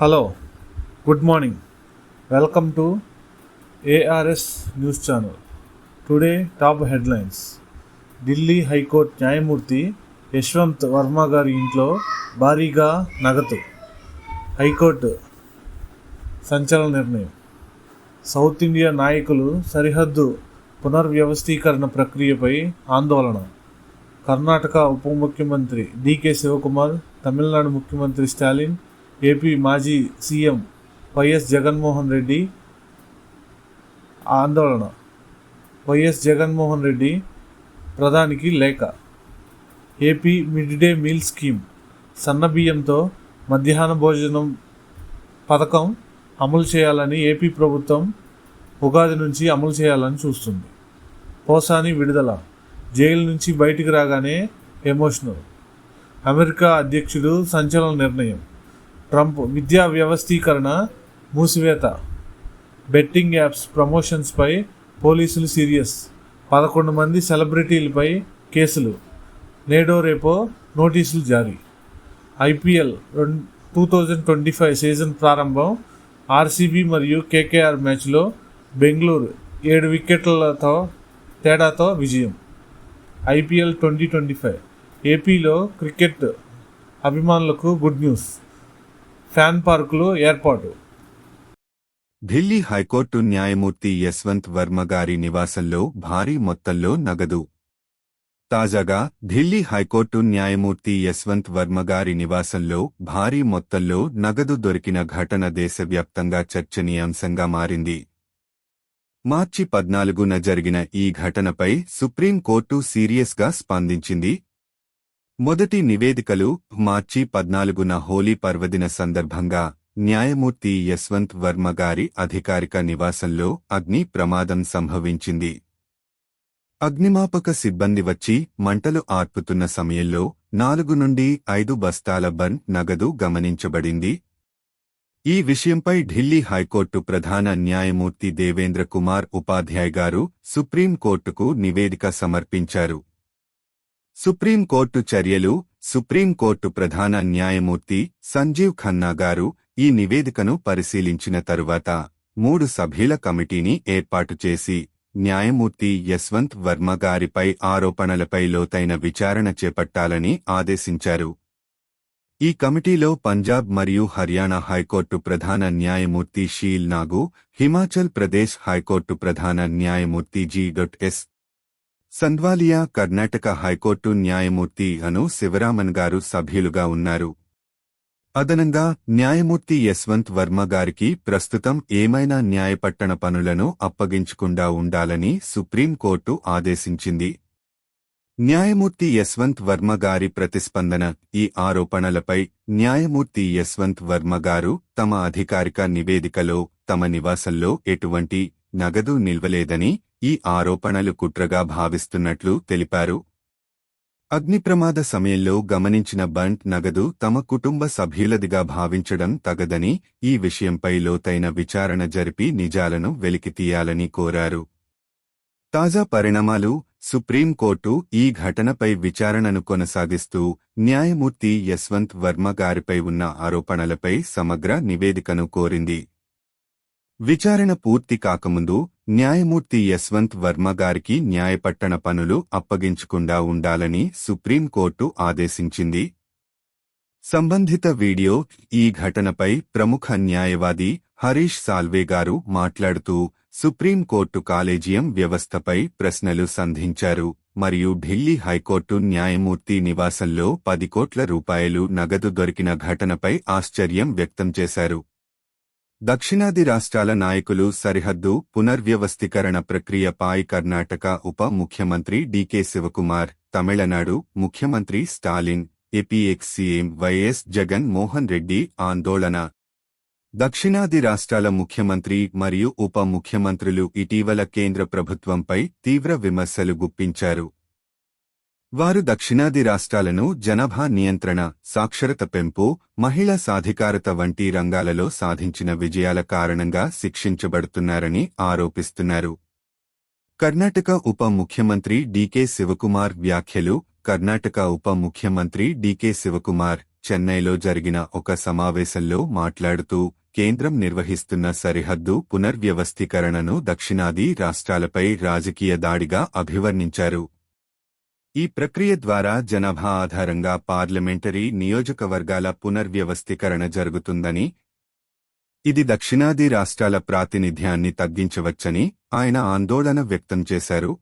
Hello good morning welcome to ARS news channel today top headlines Delhi high court న్యాయమూర్తి యశ్వంత్ వర్మ గారి ఇంట్లో భారీగా నగదు. హైకోర్టు సంచలన నిర్ణయం. సౌత్ ఇండియా నాయకులు సరిహద్దు పునర్వ్యవస్థీకరణ ప్రక్రియపై ఆందోళన. కర్ణాటక ఉప ముఖ్యమంత్రి డికే శివకుమార్ తమిళనాడు ముఖ్యమంత్రి స్టాలిన్ ఏపీ మాజీ సీఎం వైఎస్ జగన్మోహన్ రెడ్డి ఆందోళన. వైఎస్ జగన్మోహన్ రెడ్డి ప్రధానికి లేఖ. AP mid day meal scheme సన్నబియ్యంతో మధ్యాహ్న భోజనం పథకం అమలు చేయాలని ఏపీ ప్రభుత్వం ఉగాది నుంచి అమలు చేయాలని చూస్తుంది. పోసాని విడుదల. జైలు నుంచి బయటికి రాగానే ఎమోషనల్. అమెరికా అధ్యక్షుడు సంచలన నిర్ణయం. ట్రంప్ విద్యా వ్యవస్థీకరణ మూసివేత. బెట్టింగ్ యాప్స్ ప్రమోషన్స్పై పోలీసులు సీరియస్. పదకొండు మంది సెలబ్రిటీలపై కేసులు. నేడో రేపో నోటీసులు జారీ. ఐపీఎల్ రెండు two thousand twenty five season ప్రారంభం. ఆర్సీబీ మరియు కేకేఆర్ మ్యాచ్లో బెంగళూరు ఏడు వికెట్లతో తేడాతో విజయం. IPL twenty twenty five. ఏపీలో క్రికెట్ అభిమానులకు గుడ్ న్యూస్. ఫ్యాన్ పార్కులు ఏర్పాటు. ఢిల్లీ హైకోర్టు న్యాయమూర్తి యశ్వంత్ వర్మ గారి నివాసంలో భారీ మొత్తంలో నగదు. తాజాగా ఢిల్లీ హైకోర్టు న్యాయమూర్తి యశ్వంత్ వర్మ గారి నివాసంలో భారీ మొత్తంలో నగదు దొరికిన ఘటన దేశవ్యాప్తంగా చర్చనీయాంశంగా మారింది. మార్చి పద్నాలుగున జరిగిన ఈ ఘటనపై సుప్రీంకోర్టు సీరియస్గా స్పందించింది మొదటి నివేదికలు మార్చి పద్నాలుగున హోలీ పర్వదిన సందర్భంగా న్యాయమూర్తి యశ్వంత్ వర్మ గారి అధికారిక నివాసంలో అగ్ని ప్రమాదం సంభవించింది. అగ్నిమాపక సిబ్బంది వచ్చి మంటలు ఆర్పుతున్న సమయంలో నాలుగు నుండి ఐదు బస్తాల బన్ నగదు గమనించబడింది. ఈ విషయంపై ఢిల్లీ హైకోర్టు ప్రధాన న్యాయమూర్తి దేవేంద్ర కుమార్ ఉపాధ్యాయ్ గారు సుప్రీంకోర్టుకు నివేదిక సమర్పించారు. సుప్రీంకోర్టు చర్యలు సుప్రీంకోర్టు ప్రధాన న్యాయమూర్తి సంజీవ్ ఖన్నా గారు ఈ నివేదికను పరిశీలించిన తరువాత మూడు సభ్యుల కమిటీని ఏర్పాటు చేసి న్యాయమూర్తి యశ్వంత్ వర్మ గారిపై ఆరోపణలపై లోతైన విచారణ చేపట్టాలని ఆదేశించారు. ఈ కమిటీలో పంజాబ్ మరియు హర్యానా హైకోర్టు ప్రధాన న్యాయమూర్తి షీల్ నాగు హిమాచల్ ప్రదేశ్ హైకోర్టు ప్రధాన న్యాయమూర్తి G dot S Sandhawalia Karnataka high court న్యాయమూర్తి అను శివరామన్ గారు సభ్యులుగా ఉన్నారు. అదనంగా న్యాయమూర్తి యశ్వంత్ వర్మ గారికి ప్రస్తుతం ఏమైనా న్యాయపట్టణ పనులను అప్పగించకుండా ఉండాలని సుప్రీంకోర్టు ఆదేశించింది. న్యాయమూర్తి యశ్వంత్ వర్మ గారి ప్రతిస్పందన ఈ ఆరోపణలపై న్యాయమూర్తి యశ్వంత్ వర్మ గారు తమ అధికారిక నివేదికలో తమ నివాసంలో ఎటువంటి నగదు నిల్వలేదని ఈ ఆరోపణలు కుట్రగా భావిస్తున్నట్లు తెలిపారు. అగ్నిప్రమాద సమయంలో గమనించిన బంట్ నగదు తమ కుటుంబ సభ్యులదిగా భావించడం తగదని ఈ విషయంపై లోతైన విచారణ జరిపి నిజాలను వెలికితీయాలని కోరారు. తాజా పరిణామాలు సుప్రీంకోర్టు ఈ ఘటనపై విచారణను కొనసాగిస్తూ న్యాయమూర్తి యశ్వంత్ వర్మ గారిపై ఉన్న ఆరోపణలపై సమగ్ర నివేదికను కోరింది. విచారణ పూర్తి కాకముందు న్యాయమూర్తి యశ్వంత్ వర్మ గారికి న్యాయపట్టణ పనులు అప్పగించకుండా ఉండాలని సుప్రీంకోర్టు ఆదేశించింది. సంబంధిత వీడియో ఈ ఘటనపై ప్రముఖ న్యాయవాది హరీష్ సాల్వే గారు మాట్లాడుతూ సుప్రీంకోర్టు కాలేజియం వ్యవస్థపై ప్రశ్నలు సంధించారు మరియు ఢిల్లీ హైకోర్టు న్యాయమూర్తి నివాసంలో పది కోట్ల రూపాయలు నగదు దొరికిన ఘటనపై ఆశ్చర్యం వ్యక్తం చేశారు. దక్షిణాది రాష్ట్రాల నాయకులు సరిహద్దు పునర్వ్యవస్థీకరణ ప్రక్రియపై కర్ణాటక ఉప ముఖ్యమంత్రి డీకే శివకుమార్ తమిళనాడు ముఖ్యమంత్రి Stalin AP ex CM YS Jagan Mohan Reddy ఆందోళన. దక్షిణాది రాష్ట్రాల ముఖ్యమంత్రి మరియు ఉప ముఖ్యమంత్రులు ఇటీవల కేంద్ర ప్రభుత్వంపై తీవ్ర విమర్శలు గుప్పించారు. వారు దక్షిణాది రాష్ట్రాలను జనాభా నియంత్రణ సాక్షరత పెంపు మహిళా సాధికారత వంటి రంగాలలో సాధించిన విజయాల కారణంగా శిక్షించబడుతున్నారని ఆరోపిస్తున్నారు. కర్ణాటక ఉప ముఖ్యమంత్రి డీకే శివకుమార్ వ్యాఖ్యలు కర్ణాటక ఉప ముఖ్యమంత్రి డీకే శివకుమార్ చెన్నైలో జరిగిన ఒక సమావేశంలో మాట్లాడుతూ కేంద్రం నిర్వహిస్తున్న సరిహద్దు పునర్వ్యవస్థీకరణను దక్షిణాది రాష్ట్రాలపై రాజకీయ దాడిగా అభివర్ణించారు. ఈ ప్రక్రియ ద్వారా జనాభా ఆధారంగా పార్లమెంటరీ నియోజకవర్గాల పునర్వ్యవస్థీకరణ జరుగుతుందని ఇది దక్షిణాది రాష్ట్రాల ప్రాతినిధ్యాన్ని తగ్గించవచ్చని ఆయన ఆందోళన వ్యక్తం చేశారు.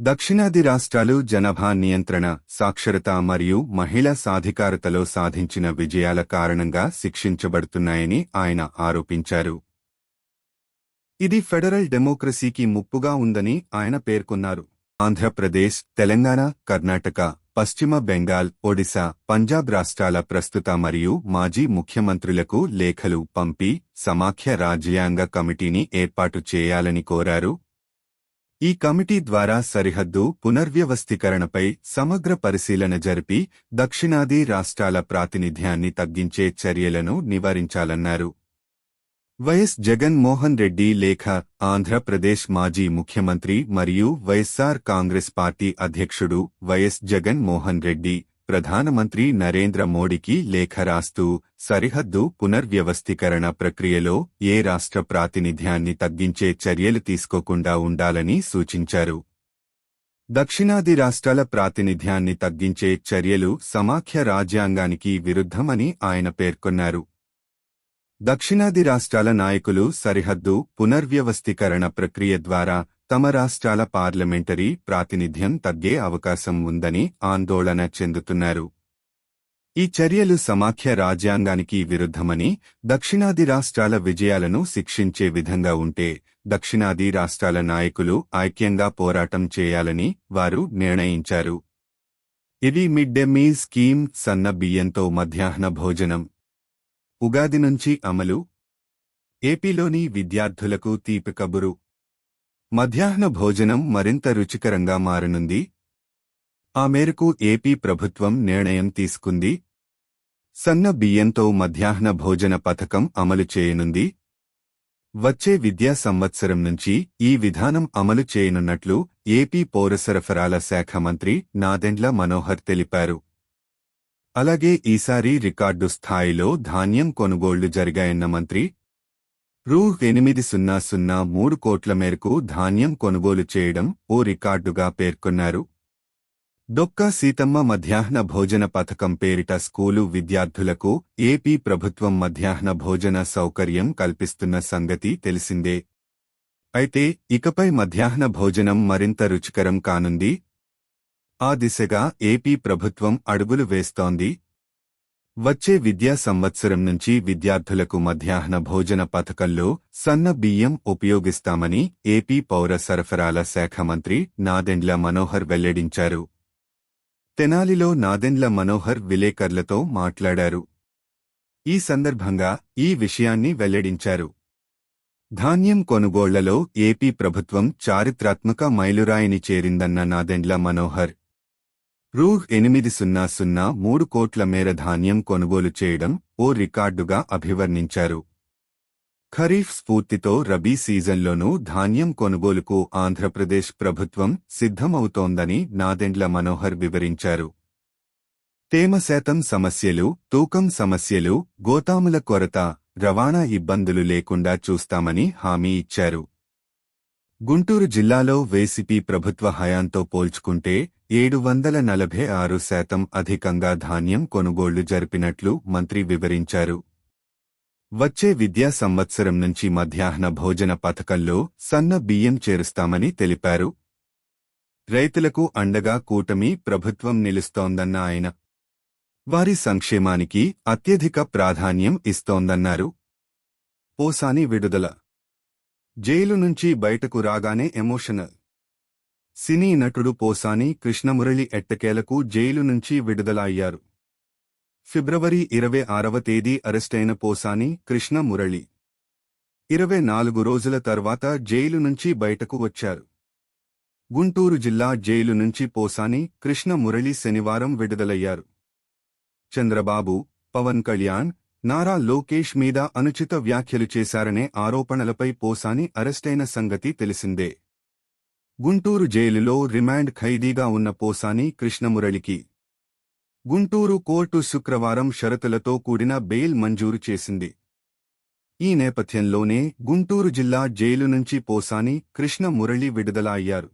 దక్షిణాది రాష్ట్రాలు జనాభా నియంత్రణ సాక్షరత మరియు మహిళా సాధికారతలో సాధించిన విజయాల కారణంగా శిక్షించబడుతున్నాయని ఆయన ఆరోపించారు. ఇది ఫెడరల్ డెమోక్రసీకి ముప్పుగా ఉందని ఆయన పేర్కొన్నారు. ఆంధ్రప్రదేశ్ తెలంగాణ కర్ణాటక పశ్చిమ బెంగాల్ ఒడిశా పంజాబ్ రాష్ట్రాల ప్రస్తుత మరియు మాజీ ముఖ్యమంత్రులకు లేఖలు పంపి సమాఖ్య రాజ్యాంగ కమిటీని ఏర్పాటు చేయాలని కోరారు. ఈ కమిటీ ద్వారా సరిహద్దు పునర్వ్యవస్థీకరణపై సమగ్ర పరిశీలన జరిపి దక్షిణాది రాష్ట్రాల ప్రాతినిధ్యాన్ని తగ్గించే చర్యలను నివారించాలన్నారు. వైఎస్ జగన్ మోహన్ రెడ్డి లేఖ ఆంధ్రప్రదేశ్ మాజీ ముఖ్యమంత్రి మరియు వైఎస్సార్ కాంగ్రెస్ పార్టీ అధ్యక్షుడు వైఎస్ జగన్ మోహన్ రెడ్డి ప్రధానమంత్రి నరేంద్ర మోడీకి లేఖ రాస్తూ సరిహద్దు పునర్వ్యవస్థీకరణ ప్రక్రియలో ఏ రాష్ట్ర ప్రాతినిధ్యాన్ని తగ్గించే చర్యలు తీసుకోకుండా ఉండాలని సూచించారు. దక్షిణాది రాష్ట్రాల ప్రాతినిధ్యాన్ని తగ్గించే చర్యలు సమాఖ్య రాజ్యాంగానికి విరుద్ధమని ఆయన పేర్కొన్నారు. దక్షిణాది రాష్ట్రాల నాయకులు సరిహద్దు పునర్వ్యవస్థీకరణ ప్రక్రియ ద్వారా తమ రాష్ట్రాల పార్లమెంటరీ ప్రాతినిధ్యం తగ్గే అవకాశం ఉందని ఆందోళన చెందుతున్నారు. ఈ చర్యలు సమాఖ్య రాజ్యాంగానికి విరుద్ధమని దక్షిణాది రాష్ట్రాల విజయాలను శిక్షించే విధంగా ఉంటే దక్షిణాది రాష్ట్రాల నాయకులు ఐక్యంగా పోరాటం చేయాలని వారు నిర్ణయించారు. ఇది మిడ్ డే మీల్ స్కీమ్ సన్న బియ్యంతో మధ్యాహ్న భోజనం. ఉగాది నుంచి అమలు. ఏపీలోని విద్యార్థులకు తీపి కబురు. మధ్యాహ్న భోజనం మరింత రుచికరంగా మారనుంది. ఆ మేరకు ఏపీ ప్రభుత్వం నిర్ణయం తీసుకుంది. సన్న బియ్యంతో మధ్యాహ్న భోజన పథకం అమలు చేయనుంది. వచ్చే విద్యా సంవత్సరం నుంచి ఈ విధానం అమలు చేయనున్నట్లు ఏపీ పౌర సరఫరాల శాఖ మంత్రి నాదెండ్ల మనోహర్ తెలిపారు. అలాగే ఈసారి రికార్డు స్థాయిలో ధాన్యం కొనుగోళ్ళు జరిగాయన్న మంత్రి రూ ఎనిమిది సున్నా సున్నా మూడు కోట్ల మేరకు ధాన్యం కొనుగోలు చేయడం ఓ రికార్డుగా పేర్కొన్నారు. దొక్క సీతమ్మ మధ్యాహ్న భోజన పథకం పేరిట స్కూలు విద్యార్థులకు ఏపీ ప్రభుత్వం మధ్యాహ్న భోజన సౌకర్యం కల్పిస్తున్న సంగతి తెలిసిందే. అయితే ఇకపై మధ్యాహ్న భోజనం మరింత రుచికరం కానుంది. ఆ దిశగా ఏపీ ప్రభుత్వం అడుగులు వేస్తోంది. వచ్చే విద్యా సంవత్సరం నుంచి విద్యార్థులకు మధ్యాహ్న భోజన పథకంలో సన్న బియ్యం ఉపయోగిస్తామని ఏపీ పౌర సరఫరాల శాఖ మంత్రి నాదెండ్ల మనోహర్ వెల్లడించారు. తెనాలిలో నాదెండ్ల మనోహర్ విలేకర్లతో మాట్లాడారు. ఈ సందర్భంగా ఈ విషయాన్ని వెల్లడించారు. ధాన్యం కొనుగోళ్ళలో ఏపీ ప్రభుత్వం చారిత్రాత్మక మైలురాయిని చేరిందన్న నాదెండ్ల మనోహర్ రూహ్ ఎనిమిది సున్నా సున్నా మూడు కోట్ల మేర ధాన్యం కొనుగోలు చేయడం ఓ రికార్డుగా అభివర్ణించారు. ఖరీఫ్ స్ఫూర్తితో రబీ సీజన్లోనూ ధాన్యం కొనుగోలుకు ఆంధ్రప్రదేశ్ ప్రభుత్వం సిద్ధమవుతోందని నాదెండ్ల మనోహర్ వివరించారు. తేమ శాతం సమస్యలు తూకం సమస్యలు గోతాముల కొరత రవాణా ఇబ్బందులు లేకుండా చూస్తామని హామీ ఇచ్చారు. గుంటూరు జిల్లాలో వేసిపి ప్రభుత్వ హయాంతో పోల్చుకుంటే ఏడు వందల నలభై ఆరు శాతం అధికంగా ధాన్యం కొనుగోళ్ళు జరిపినట్లు మంత్రి వివరించారు. వచ్చే విద్యా సంవత్సరం నుంచి మధ్యాహ్న భోజన పథకంలో సన్న బియ్యం చేరుస్తామని తెలిపారు. రైతులకు అండగా కూటమి ప్రభుత్వం నిలుస్తోందన్న ఆయన. వారి సంక్షేమానికి అత్యధిక ప్రాధాన్యం ఇస్తోందన్నారు. పోసాని విడుదల. జైలు నుంచి బయటకు రాగానే ఎమోషనల్. సినీ నటుడు పోసాని కృష్ణమురళి ఎట్టకేలకు జైలు నుంచి విడుదల అయ్యారు ఫిబ్రవరి ఇరవై ఆరవ తేదీ అరెస్టైన పోసాని కృష్ణ మురళి ఇరవై నాలుగు రోజుల తర్వాత జైలు నుంచి బయటకు వచ్చారు. గుంటూరు జిల్లా జైలు నుంచి పోసాని కృష్ణ మురళి శనివారం విడుదలయ్యారు. చంద్రబాబు పవన్ కళ్యాణ్ నారా లోకేష్ మీద అనుచిత వ్యాఖ్యలు చేశారనే ఆరోపణలపై పోసాని అరెస్టైన సంగతి తెలిసిందే. గుంటూరు జైలులో రిమాండ్ ఖైదీగా ఉన్న పోసాని కృష్ణమురళికి. గుంటూరు కోర్టు శుక్రవారం షరతులతో కూడిన బెయిల్ మంజూరు చేసింది. ఈ నేపథ్యంలోనే గుంటూరు జిల్లా జైలు నుంచి పోసాని కృష్ణ మురళి విడుదల అయ్యారు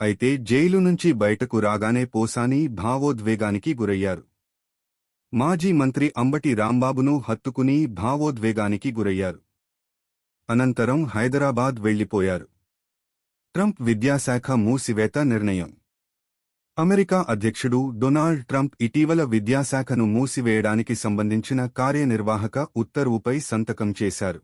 అయితే జైలు నుంచి బయటకు రాగానే పోసాని భావోద్వేగానికి గురయ్యారు. మాజీ మంత్రి అంబటి రాంబాబును హత్తుకుని భావోద్వేగానికి గురయ్యారు. అనంతరం హైదరాబాద్ వెళ్ళిపోయారు ట్రంప్ విద్యాశాఖ మూసివేత నిర్ణయం. అమెరికా అధ్యక్షుడు డొనాల్డ్ ట్రంప్ ఇటీవల విద్యాశాఖను మూసివేయడానికి సంబంధించిన కార్యనిర్వాహక ఉత్తర్వుపై సంతకం చేశారు.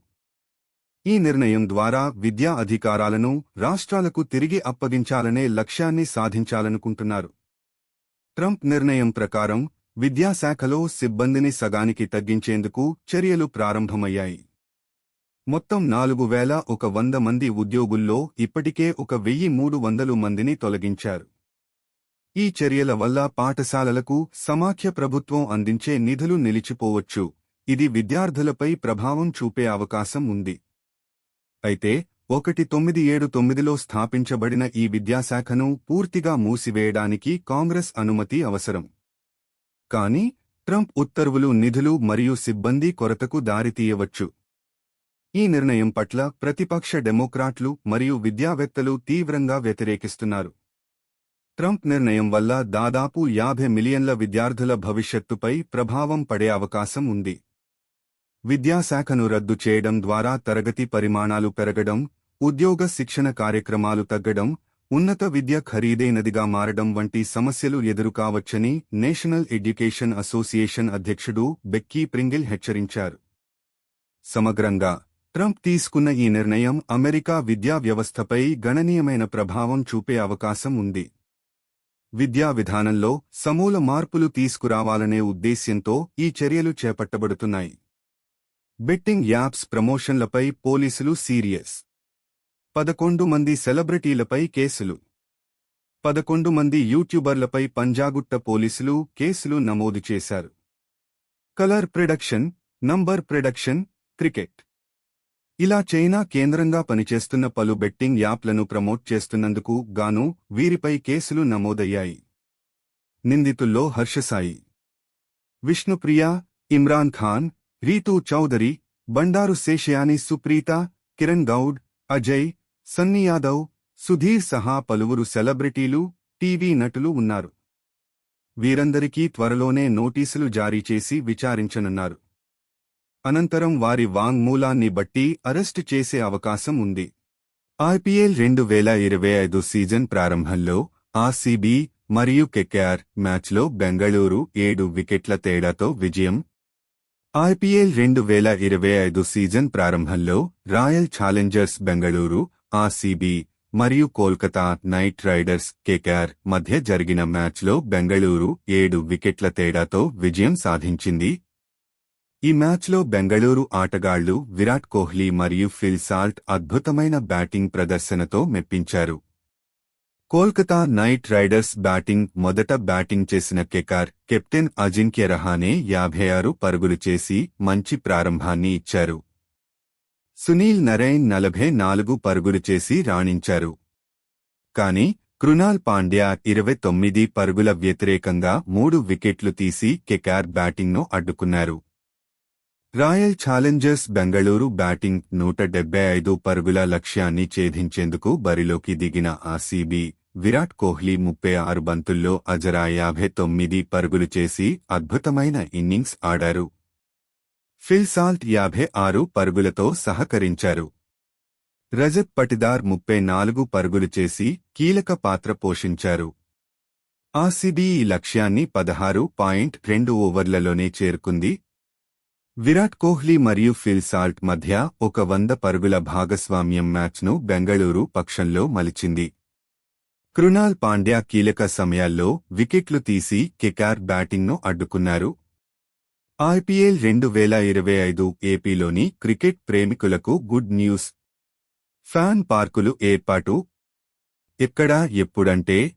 ఈ నిర్ణయం ద్వారా విద్యా అధికారాలను రాష్ట్రాలకు తిరిగి అప్పగించాలనే లక్ష్యాన్ని సాధించాలనుకుంటున్నారు. ట్రంప్ నిర్ణయం ప్రకారం విద్యాశాఖలో సిబ్బందిని సగానికి తగ్గించేందుకు చర్యలు ప్రారంభమయ్యాయి. మొత్తం నాలుగు వేల ఒక వంద మంది ఉద్యోగుల్లో ఇప్పటికే ఒక వెయ్యి మూడు వందలు మందిని తొలగించారు. ఈ చర్యల వల్ల పాఠశాలలకు సమాఖ్య ప్రభుత్వం అందించే నిధులు నిలిచిపోవచ్చు. ఇది విద్యార్థులపై ప్రభావం చూపే అవకాశం ఉంది. అయితే ఒకటి తొమ్మిది ఏడు తొమ్మిదిలో స్థాపించబడిన ఈ విద్యాశాఖను పూర్తిగా మూసివేయడానికి కాంగ్రెస్ అనుమతి అవసరం. కానీ ట్రంప్ ఉత్తర్వులు నిధులు మరియు సిబ్బంది కొరతకు దారితీయవచ్చు. ఈ నిర్ణయం పట్ల ప్రతిపక్ష డెమోక్రాట్లు మరియు విద్యావేత్తలు తీవ్రంగా వ్యతిరేకిస్తున్నారు. ట్రంప్ నిర్ణయం వల్ల దాదాపు యాభై మిలియన్ల విద్యార్థుల భవిష్యత్తుపై ప్రభావం పడే అవకాశం ఉంది. విద్యాశాఖను రద్దు చేయడం ద్వారా తరగతి పరిమాణాలు పెరగడం ఉద్యోగ శిక్షణ కార్యక్రమాలు తగ్గడం ఉన్నత విద్య ఖరీదైనదిగా మారడం వంటి సమస్యలు ఎదురుకావచ్చని నేషనల్ ఎడ్యుకేషన్ అసోసియేషన్ అధ్యక్షుడు బెక్కీ ప్రింగిల్ హెచ్చరించారు. సమగ్రంగా ట్రంప్ తీసుకున్న ఈ నిర్ణయం అమెరికా విద్యా వ్యవస్థపై గణనీయమైన ప్రభావం చూపే అవకాశం ఉంది. విద్యా విధానంలో సమూల మార్పులు తీసుకురావాలనే ఉద్దేశ్యంతో ఈ చర్యలు చేపట్టబడుతున్నాయి. బెట్టింగ్ యాప్స్ ప్రమోషన్లపై పోలీసులు సీరియస్. పదకొండు మంది సెలబ్రిటీలపై కేసులు. పదకొండు మంది యూట్యూబర్లపై పంజాగుట్ట పోలీసులు కేసులు నమోదు చేశారు. Colour production number production cricket. ఇలా చైనా కేంద్రంగా పనిచేస్తున్న పలు బెట్టింగ్ యాప్లను ప్రమోట్ చేస్తున్నందుకు గాను వీరిపై కేసులు నమోదయ్యాయి. నిందితుల్లో హర్షసాయి. విష్ణుప్రియ ఇమ్రాన్ ఖాన్ రీతూ చౌదరి బండారు శేషయాని సుప్రీత కిరణ్ గౌడ్ అజయ్ సన్నీ యాదవ్ సుధీర్ సహా పలువురు సెలబ్రిటీలు టీవీ నటులు ఉన్నారు. వీరందరికీ త్వరలోనే నోటీసులు జారీ చేసి విచారించనున్నారు. అనంతరం వారి వాంగ్మూలాన్ని బట్టి అరెస్టు చేసే అవకాశం ఉంది. ఐపీఎల్ రెండు వేల ఇరవై ఐదు సీజన్ ప్రారంభంలో ఆర్సీబీ మరియు కెకేఆర్ మ్యాచ్లో బెంగళూరు ఏడు వికెట్ల తేడాతో విజయం. ఐపీఎల్ రెండు వేల ఇరవై ఐదు సీజన్ ప్రారంభంలో రాయల్ ఛాలెంజర్స్ బెంగళూరు ఆర్సీబీ మరియు కోల్కతా నైట్ రైడర్స్ కేకేఆర్ మధ్య జరిగిన మ్యాచ్లో బెంగళూరు ఏడు వికెట్ల తేడాతో విజయం సాధించింది. ఈ మ్యాచ్లో బెంగళూరు ఆటగాళ్ళు విరాట్ కోహ్లీ మరియు ఫిల్ సాల్ట్ అద్భుతమైన బ్యాటింగ్ ప్రదర్శనతో మెప్పించారు. కోల్కతా నైట్ రైడర్స్ బ్యాటింగ్ మొదట బ్యాటింగ్ చేసిన కెకార్ కెప్టెన్ అజింక్య రహానే యాభై ఆరు పరుగులు చేసి మంచి ప్రారంభాన్ని ఇచ్చారు. సునీల్ నరైన్ నలభై నాలుగు పరుగులు చేసి రాణించారు. కాని కృణాల్ పాండ్యా ఇరవై తొమ్మిది పరుగుల వ్యతిరేకంగా మూడు వికెట్లు తీసి కెకార్ బ్యాటింగ్ను అడ్డుకున్నారు. రాయల్ ఛాలెంజర్స్ బెంగళూరు బ్యాటింగ్ నూట డెబ్బై ఐదు పరుగుల లక్ష్యాన్ని ఛేదించేందుకు బరిలోకి దిగిన ఆర్సీబీ విరాట్ కోహ్లీ ముప్పై ఆరు బంతుల్లో అజరా యాభై తొమ్మిది పరుగులు చేసి అద్భుతమైన ఇన్నింగ్స్ ఆడారు. ఫిల్సాల్ట్ యాభై ఆరు పరుగులతో సహకరించారు. రజత్ పటిదార్ ముప్పై నాలుగు పరుగులు చేసి కీలక పాత్ర పోషించారు. ఆర్సీబీ ఈ లక్ష్యాన్ని పదహారు పాయింట్ రెండు ఓవర్లలోనే చేరుకుంది. విరాట్ కోహ్లీ మరియు ఫిల్ సాల్ట్ మధ్య ఒక వంద పరుగుల భాగస్వామ్యం మ్యాచ్ను బెంగళూరు పక్షంలో మలిచింది. కృణాల్ పాండ్యా కీలక సమయాల్లో వికెట్లు తీసి కెకార్ బ్యాటింగ్ను అడ్డుకున్నారు. ఐపీఎల్ రెండు వేల ఇరవై ఐదు ఏపీలోని క్రికెట్ ప్రేమికులకు గుడ్ న్యూస్. ఫ్యాన్ పార్కులు ఏర్పాటు. ఎక్కడ ఎప్పుడంటే?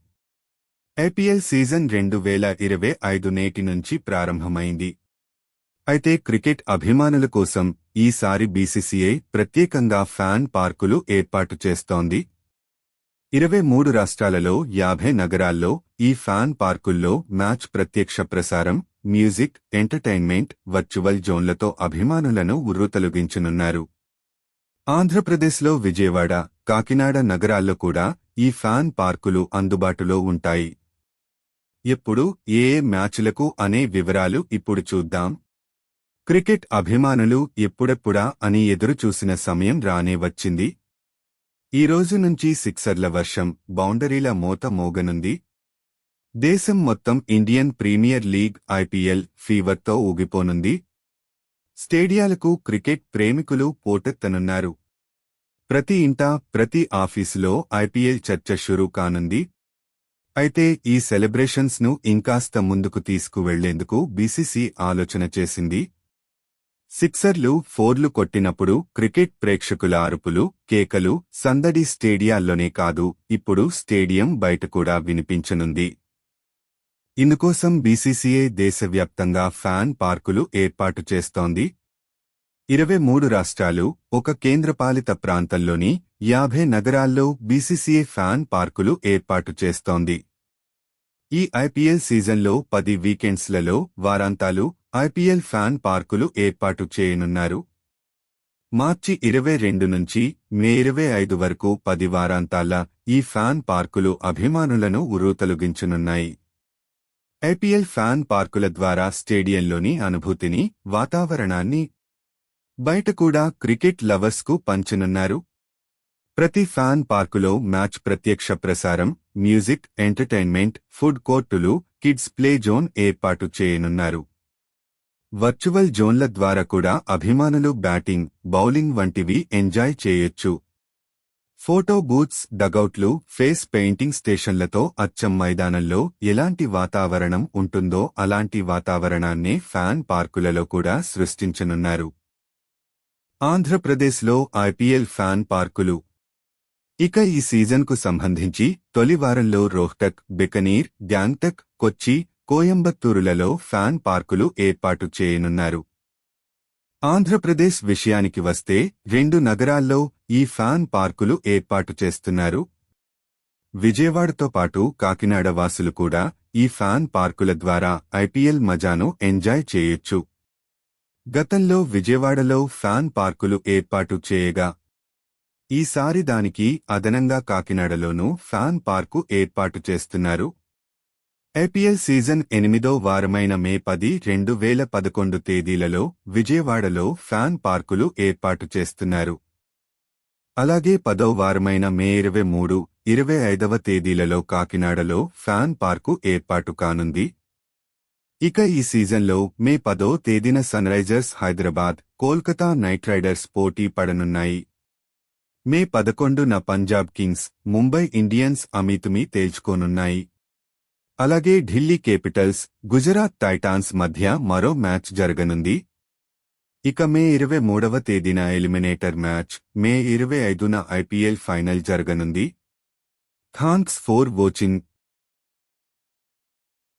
ఐపీఎల్ సీజన్ రెండు వేల ఇరవై ఐదు నేటి నుంచి ప్రారంభమైంది. అయితే క్రికెట్ అభిమానుల కోసం ఈసారి బీసీసీఐ ప్రత్యేకంగా ఫ్యాన్ పార్కులు ఏర్పాటు చేస్తోంది. ఇరవై మూడు రాష్ట్రాలలో యాభై నగరాల్లో ఈ ఫ్యాన్ పార్కుల్లో మ్యాచ్ ప్రత్యక్ష ప్రసారం మ్యూజిక్ ఎంటర్టైన్మెంట్ వర్చువల్ జోన్లతో అభిమానులను ఉర్రూతలొగించనున్నారు. ఆంధ్రప్రదేశ్లో విజయవాడ కాకినాడ నగరాల్లో కూడా ఈ ఫ్యాన్ పార్కులు అందుబాటులో ఉంటాయి. ఎప్పుడు ఏ మ్యాచ్లకు అనే వివరాలు ఇప్పుడు చూద్దాం. క్రికెట్ అభిమానులు ఎప్పుడెప్పుడా అని ఎదురుచూసిన సమయం రానే వచ్చింది. ఈ రోజు నుంచి సిక్సర్ల వర్షం బౌండరీల మోత మోగనుంది. దేశం మొత్తం ఇండియన్ ప్రీమియర్ లీగ్ ఐపీఎల్ ఫీవర్తో ఊగిపోనుంది. స్టేడియాలకు క్రికెట్ ప్రేమికులు పోటెత్తనున్నారు. ప్రతి ఇంటా ప్రతి ఆఫీసులో ఐపీఎల్ చర్చ షురూ కానుంది. అయితే ఈ సెలబ్రేషన్స్ను ఇంకాస్త ముందుకు తీసుకువెళ్ళేందుకు బీసీసీ ఆలోచన చేసింది. సిక్సర్లు ఫోర్లు కొట్టినప్పుడు క్రికెట్ ప్రేక్షకుల అరుపులు కేకలు సందడి స్టేడియాల్లోనే కాదు ఇప్పుడు స్టేడియం బయట కూడా వినిపించనుంది. ఇందుకోసం బీసీసీఐ దేశవ్యాప్తంగా ఫ్యాన్ పార్కులు ఏర్పాటు చేస్తోంది. ఇరవై మూడు రాష్ట్రాలు ఒక కేంద్రపాలిత ప్రాంతంలోని యాభై నగరాల్లో బీసీసీఐ ఫ్యాన్ పార్కులు ఏర్పాటు చేస్తోంది. ఈ ఐపీఎల్ సీజన్లో పది వీకెండ్స్లలో వారాంతాలు ఐపీఎల్ ఫ్యాన్ పార్కులు ఏర్పాటు చేయనున్నారు. మార్చి ఇరవై రెండు నుంచి మే ఇరవై ఐదు వరకు పది వారాంతాల ఈ ఫ్యాన్ పార్కులు అభిమానులను ఉరూతలుగించనున్నాయి ఐపీఎల్ ఫ్యాన్ పార్కుల ద్వారా స్టేడియంలోని అనుభూతిని వాతావరణాన్ని బయట కూడా క్రికెట్ లవర్స్కు పంచనున్నారు. ప్రతి ఫ్యాన్ పార్కులో మ్యాచ్ ప్రత్యక్ష ప్రసారం మ్యూజిక్ ఎంటర్టైన్మెంట్ ఫుడ్ కోర్టులు కిడ్స్ ప్లే జోన్ ఏర్పాటు చేయనున్నారు. వర్చువల్ జోన్ల ద్వారా కూడా అభిమానులు బ్యాటింగ్ బౌలింగ్ వంటివి ఎంజాయ్ చేయొచ్చు. ఫోటో బూత్స్ డగౌట్లు ఫేస్ పెయింటింగ్ స్టేషన్లతో అచ్చం మైదానంలో ఎలాంటి వాతావరణం ఉంటుందో అలాంటి వాతావరణాన్నే ఫ్యాన్ పార్కులలో కూడా సృష్టించనున్నారు. ఆంధ్రప్రదేశ్లో ఐపీఎల్ ఫ్యాన్ పార్కులు. ఇక ఈ సీజన్కు సంబంధించి తొలి వారంలో రోహ్టక్ బికనీర్ గ్యాంగ్టక్ కొచ్చి కోయంబత్తూరులలో ఫ్యాన్ పార్కులు ఏర్పాటు చేయనున్నారు. ఆంధ్రప్రదేశ్ విషయానికి వస్తే రెండు నగరాల్లో ఈ ఫ్యాన్ పార్కులు ఏర్పాటు చేస్తున్నారు. విజయవాడతో పాటు కాకినాడ వాసులు కూడా ఈ ఫ్యాన్ పార్కుల ద్వారా ఐపీఎల్ మజాను ఎంజాయ్ చేయొచ్చు. గతంలో విజయవాడలో ఫ్యాన్ పార్కులు ఏర్పాటు చేయగా ఈసారి దానికి అదనంగా కాకినాడలోనూ ఫ్యాన్ పార్కు ఏర్పాటు చేస్తున్నారు. ఐపీఎల్ సీజన్ ఎనిమిదో వారమైన మే పది రెండు వేల పదకొండు తేదీలలో విజయవాడలో ఫ్యాన్ పార్కులు ఏర్పాటు చేస్తున్నారు. అలాగే పదో వారమైన మే ఇరవై మూడు ఇరవై ఐదవ తేదీలలో కాకినాడలో ఫ్యాన్ పార్కు ఏర్పాటు కానుంది. ఇక ఈ సీజన్లో మే పదో తేదీన Sunrisers Hyderabad Kolkata Knight Riders పోటీ పడనున్నాయి. మే పదకొండున పంజాబ్ కింగ్స్ ముంబై ఇండియన్స్ అమితుమి తేల్చుకోనున్నాయి. అలాగే ఢిల్లీ కేపిటల్స్ గుజరాత్ టైటాన్స్ మధ్య మరో మ్యాచ్ జరగనుంది. ఇక మే ఇరవై మూడవ తేదీన ఎలిమినేటర్ మ్యాచ్ మే ఇరవై ఐదున ఐపీఎల్ ఫైనల్ జరగనుంది. Thanks for watching.